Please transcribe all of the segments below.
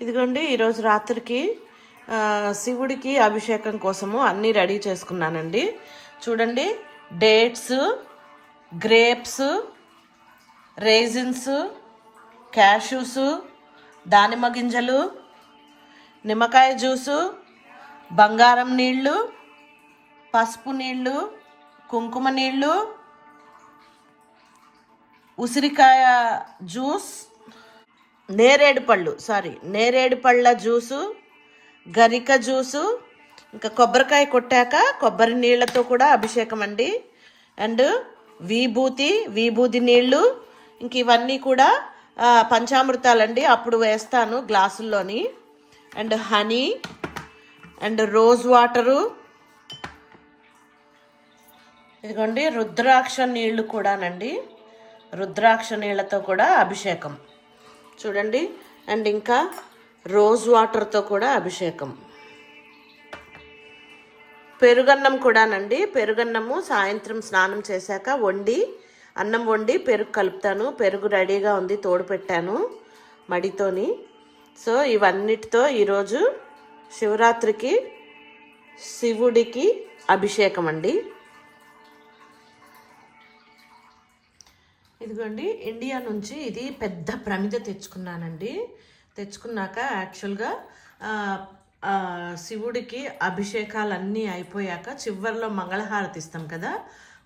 ఇదిగోండి ఈరోజు రాత్రికి శివుడికి అభిషేకం కోసము అన్నీ రెడీ చేసుకున్నానండి. చూడండి డేట్స్ గ్రేప్స్ రేజిన్స్ క్యాషూస్ దానిమ్మ గింజలు నిమ్మకాయ జ్యూసు బంగారం నీళ్ళు పసుపు నీళ్ళు కుంకుమ నీళ్ళు ఉసిరికాయ జ్యూస్ నేరేడు పళ్ళు సారీ నేరేడు పళ్ళ జ్యూసు గరిక జ్యూసు ఇంకా కొబ్బరికాయ కొట్టాక కొబ్బరి నీళ్ళతో కూడా అభిషేకం అండి. అండ్ విభూతి విభూతి నీళ్ళు ఇంక ఇవన్నీ కూడా పంచామృతాలండి. అప్పుడు వేస్తాను గ్లాసుల్లోని. And honey and rose water. ఇదిగోండి రుద్రాక్ష నీళ్ళు కూడానండి. రుద్రాక్ష నీళ్ళతో కూడా అభిషేకం. చూడండి. అండ్ ఇంకా రోజ్ వాటర్తో కూడా అభిషేకం. పెరుగన్నం కూడానండి. పెరుగన్నము సాయంత్రం స్నానం చేశాక వండి అన్నం వండి పెరుగు కలుపుతాను. పెరుగు రెడీగా ఉంది తోడు పెట్టాను మడితోని. సో ఇవన్నిటితో ఈరోజు శివరాత్రికి శివుడికి అభిషేకం అండి ఇదిగోండి ఇండియా నుంచి ఇది పెద్ద ప్రమిద తెచ్చుకున్నానండి. తెచ్చుకున్నాక యాక్చువల్గా శివుడికి అభిషేకాలన్నీ అయిపోయాక చివరిలో మంగళహారతి ఇస్తాం కదా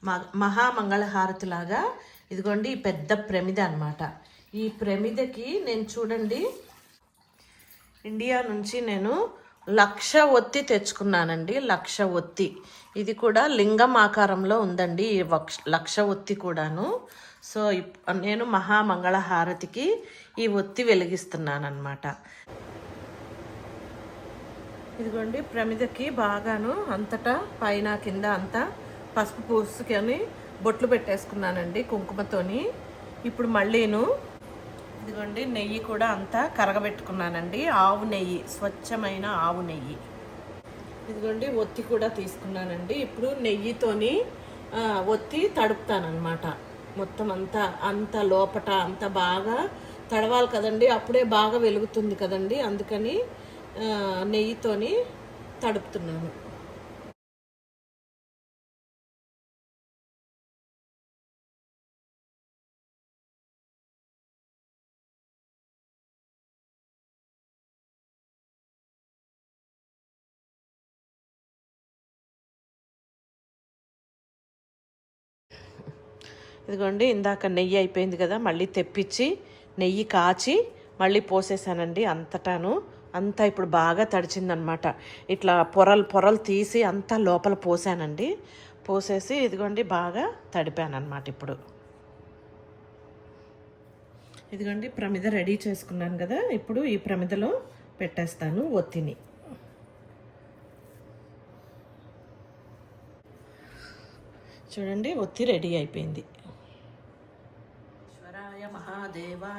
మ- మహామంగళహారతి లాగా. ఇదిగోండి ఈ పెద్ద ప్రమిద అన్నమాట. ఈ ప్రమిదకి నేను చూడండి ఇండియా నుంచి నేను లక్ష ఒత్తి తెచ్చుకున్నానండి లక్ష ఒత్తి. ఇది కూడా లింగం ఆకారంలో ఉందండి ఈ వక్ష- లక్ష ఒత్తి కూడాను. సో ఇప్- నేను మహామంగళహారతికి ఈ ఒత్తి వెలిగిస్తున్నాను అనమాట ఇదిగోండి ప్రమిదకి బాగాను అంతటా పైన కింద అంతా పసుపు పూసుకొని బొట్లు పెట్టేసుకున్నానండి కుంకుమతోని. ఇప్పుడు మళ్ళీను ఇదిగోండి నెయ్యి కూడా అంతా కరగబెట్టుకున్నానండి. ఆవు నెయ్యి స్వచ్ఛమైన ఆవు నెయ్యి. ఇదిగోండి ఒత్తి కూడా తీసుకున్నానండి. ఇప్పుడు నెయ్యితోని ఒత్తి తడుపుతానమాట మొత్తం అంతా అంత లోపట అంత బాగా తడవాలి కదండి. అప్పుడే బాగా వెలుగుతుంది కదండి. అందుకని నెయ్యితోని తడుపుతున్నాను. ఇదిగోండి ఇందాక నెయ్యి అయిపోయింది కదా మళ్ళీ తెప్పించి నెయ్యి కాచి మళ్ళీ పోసేసానండి అంతటాను. అంతా ఇప్పుడు బాగా తడిచిందనమాట. ఇట్లా పొరలు పొరలు తీసి అంతా లోపల పోసానండి. పోసేసి ఇదిగోండి బాగా తడిపానమాట ఇప్పుడు. ఇదిగోండి ప్రమిద రెడీ చేసుకున్నాను కదా ఇప్పుడు ఈ ప్రమిదలో పెట్టేస్తాను ఒత్తిని. చూడండి ఒత్తి రెడీ అయిపోయింది.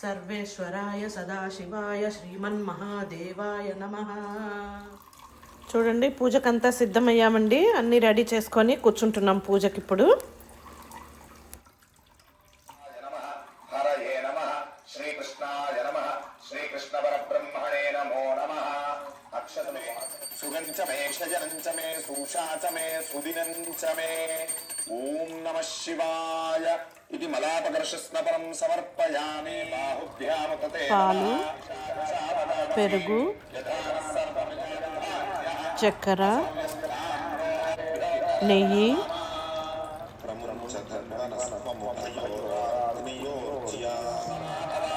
సర్వేశ్వరాయ సదాశివాయ శ్రీమన్మహాదేవాయ నమ. చూడండి పూజకంతా సిద్ధమయ్యామండి. అన్నీ రెడీ చేసుకొని కూర్చుంటున్నాం పూజకి ఇప్పుడు నమః హరయే నమః శ్రీకృష్ణాయ నమః శ్రీకృష్ణ పరబ్రహ్మణే నమో నమః అక్షతమే సుగంచ మే షజనంచ మే సూషాచ మే సుదినంచ మే ఓం నమః శివాయ ఇది మలాపకర్షస్నపరం సమర్పయామి పాలు పెరుగు చక్కెర నెయ్యి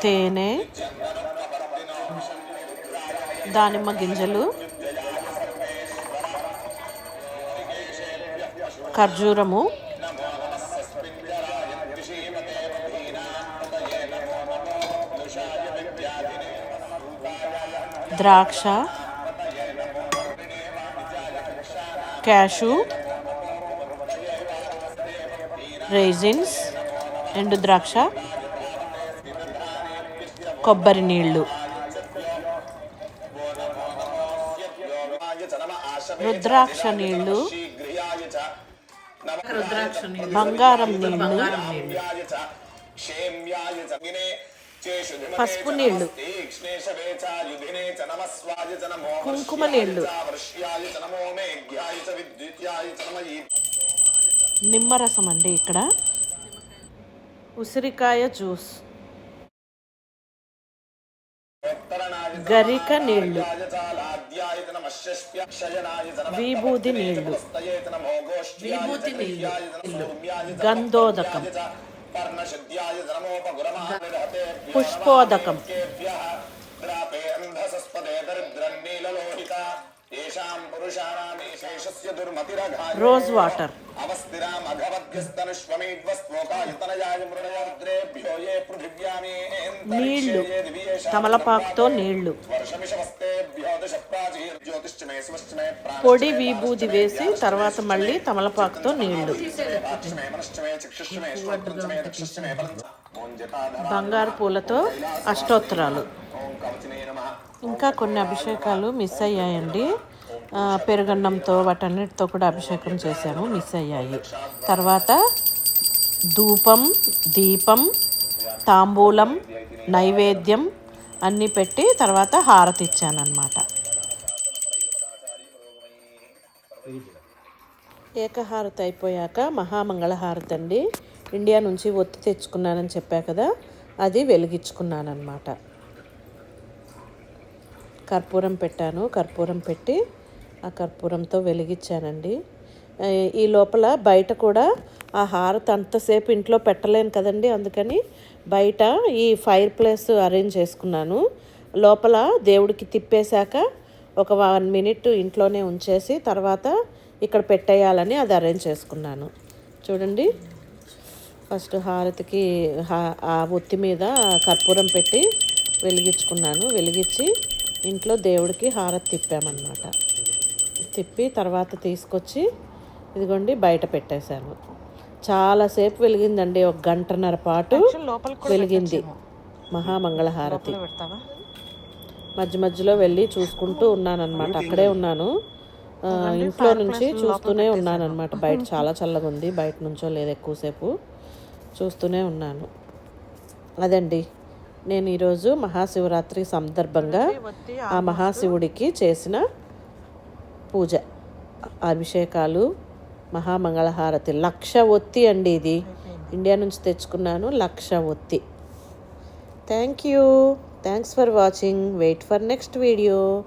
తేనె దానిమ్మ గింజలు ఖర్జూరము ద్రాక్ష. క్యాషు. రైజిన్స్. ఎండు ద్రాక్ష. కొబ్బరి నీళ్ళు రుద్రాక్ష నీళ్ళు బంగారం నీళ్ళు. పసుపు నీళ్ళు కుంకుమ నీళ్ళు. నిమ్మరసం అండి ఇక్కడ. ఉసిరికాయ జ్యూస్. గరిక నీళ్ళు. విభూది నీళ్ళు విభూతి నీళ్ళు గంధోదకం పుష్పోదకం రోజ్ వాటర్ నీళ్ళు తమలపాకుతో నీళ్ళు పొడి విభూది వేసి తర్వాత మళ్ళీ తమలపాకుతో నీళ్ళు బంగారు పూలతో అష్టోత్తరాలు. ఇంకా కొన్ని అభిషేకాలు మిస్ అయ్యాయండి. పెరుగన్నంతో వాటన్నిటితో కూడా అభిషేకం చేశాము మిస్ అయ్యాయి. తర్వాత ధూపం దీపం తాంబూలం నైవేద్యం అన్నీ పెట్టి తర్వాత హారతి ఇచ్చానమాట ఏకహారతి అయిపోయాక మహామంగళహారతి అండి ఇండియా నుంచి ఒత్తి తెచ్చుకున్నానని చెప్పా కదా అది వెలిగించుకున్నానమాట కర్పూరం పెట్టాను. కర్పూరం పెట్టి ఆ కర్పూరంతో వెలిగించానండి. ఈ లోపల బయట కూడా ఆ హారతి అంతసేపు ఇంట్లో పెట్టలేను కదండి. అందుకని బయట ఈ ఫైర్ ప్లేస్ అరేంజ్ చేసుకున్నాను. లోపల దేవుడికి తిప్పేశాక ఒక వన్ మినిట్ ఇంట్లోనే ఉంచేసి తర్వాత ఇక్కడ పెట్టేయాలని అది అరేంజ్ చేసుకున్నాను. చూడండి. ఫస్ట్ హారతికి ఆ ఒత్తి మీద కర్పూరం పెట్టి వెలిగించుకున్నాను. వెలిగించి ఇంట్లో దేవుడికి హారతి తిప్పామన్నమాట. తిప్పి తర్వాత తీసుకొచ్చి ఇదిగోండి బయట పెట్టేశాను. చాలాసేపు వెలిగిందండి ఒక గంటన్నర పాటు వెలిగింది. మహామంగళహారతి. మధ్య మధ్యలో వెళ్ళి చూసుకుంటూ ఉన్నానన్నమాట. అక్కడే ఉన్నాను. ఇంట్లో నుంచి చూస్తూనే ఉన్నానన్నమాట. బయట చాలా చల్లగా ఉంది. బయట నుంచో లేదు ఎక్కువసేపు. చూస్తూనే ఉన్నాను. అదండి. నేను ఈరోజు మహాశివరాత్రి సందర్భంగా ఆ మహాశివుడికి చేసిన పూజ. అభిషేకాలు మహామంగళహారతి. లక్ష ఒత్తి అండి ఇది. ఇండియా నుంచి తెచ్చుకున్నాను లక్ష ఒత్తి thank you. Thanks for watching. Wait for next video.